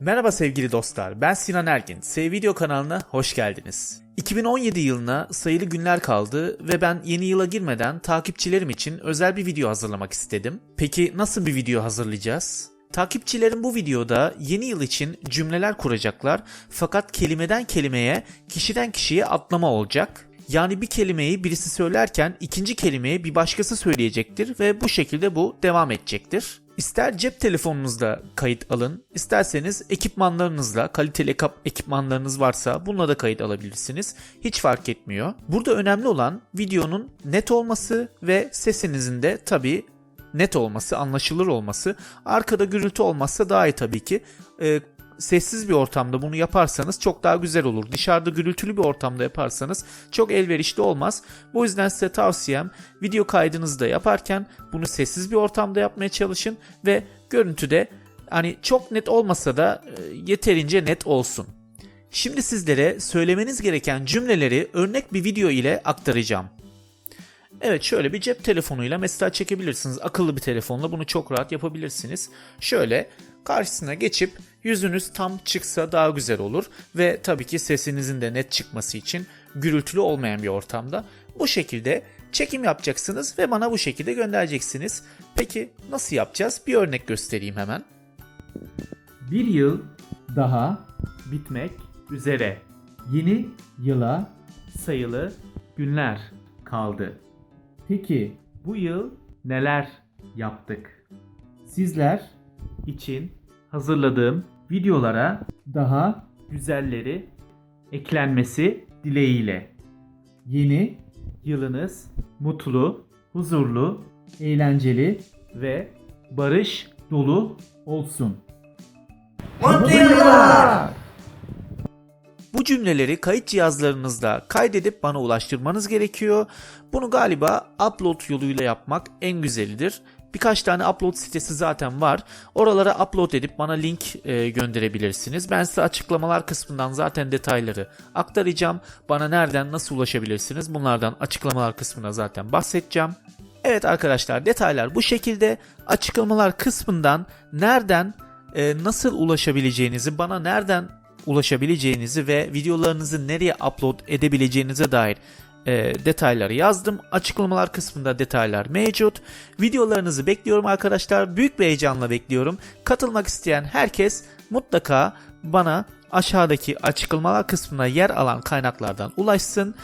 Merhaba sevgili dostlar, ben Sinan Ergin. Sev Video kanalına hoş geldiniz. 2017 yılına sayılı günler kaldı ve ben yeni yıla girmeden takipçilerim için özel bir video hazırlamak istedim. Peki nasıl bir video hazırlayacağız? Takipçilerim bu videoda yeni yıl için cümleler kuracaklar fakat kelimeden kelimeye, kişiden kişiye atlama olacak. Yani bir kelimeyi birisi söylerken ikinci kelimeyi bir başkası söyleyecektir ve bu şekilde bu devam edecektir. İster cep telefonunuzda kayıt alın, isterseniz ekipmanlarınızla, kaliteli ekip- ekipmanlarınız varsa bununla da kayıt alabilirsiniz. Hiç fark etmiyor. Burada önemli olan videonun net olması ve sesinizin de tabii net olması, anlaşılır olması. Arkada gürültü olmazsa daha iyi tabii ki. Ee, sessiz bir ortamda bunu yaparsanız çok daha güzel olur. Dışarıda gürültülü bir ortamda yaparsanız çok elverişli olmaz. Bu yüzden size tavsiyem video kaydınızı da yaparken bunu sessiz bir ortamda yapmaya çalışın ve görüntüde hani çok net olmasa da e, yeterince net olsun. Şimdi sizlere söylemeniz gereken cümleleri örnek bir video ile aktaracağım. Evet şöyle bir cep telefonuyla mesela çekebilirsiniz. Akıllı bir telefonla bunu çok rahat yapabilirsiniz. Şöyle karşısına geçip yüzünüz tam çıksa daha güzel olur. Ve tabii ki sesinizin de net çıkması için gürültülü olmayan bir ortamda. Bu şekilde çekim yapacaksınız ve bana bu şekilde göndereceksiniz. Peki nasıl yapacağız? Bir örnek göstereyim hemen. Bir yıl daha bitmek üzere. Yeni yıla sayılı günler kaldı. Peki bu yıl neler yaptık? Sizler için hazırladığım videolara daha güzelleri eklenmesi dileğiyle. Yeni yılınız mutlu, huzurlu, eğlenceli ve barış dolu olsun. Mutlu yıllar! Cümleleri kayıt cihazlarınızda kaydedip bana ulaştırmanız gerekiyor. Bunu galiba upload yoluyla yapmak en güzelidir. Birkaç tane upload sitesi zaten var. Oralara upload edip bana link e, gönderebilirsiniz. Ben size açıklamalar kısmından zaten detayları aktaracağım. Bana nereden nasıl ulaşabilirsiniz bunlardan açıklamalar kısmına zaten bahsedeceğim. Evet arkadaşlar detaylar bu şekilde. Açıklamalar kısmından nereden e, nasıl ulaşabileceğinizi, bana nereden ulaşabileceğinizi ve videolarınızı nereye upload edebileceğinize dair e, detayları yazdım. Açıklamalar kısmında detaylar mevcut. Videolarınızı bekliyorum arkadaşlar. Büyük bir heyecanla bekliyorum. Katılmak isteyen herkes mutlaka bana aşağıdaki açıklamalar kısmına yer alan kaynaklardan ulaşsın.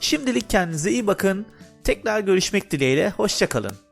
Şimdilik kendinize iyi bakın. Tekrar görüşmek dileğiyle. Hoşçakalın.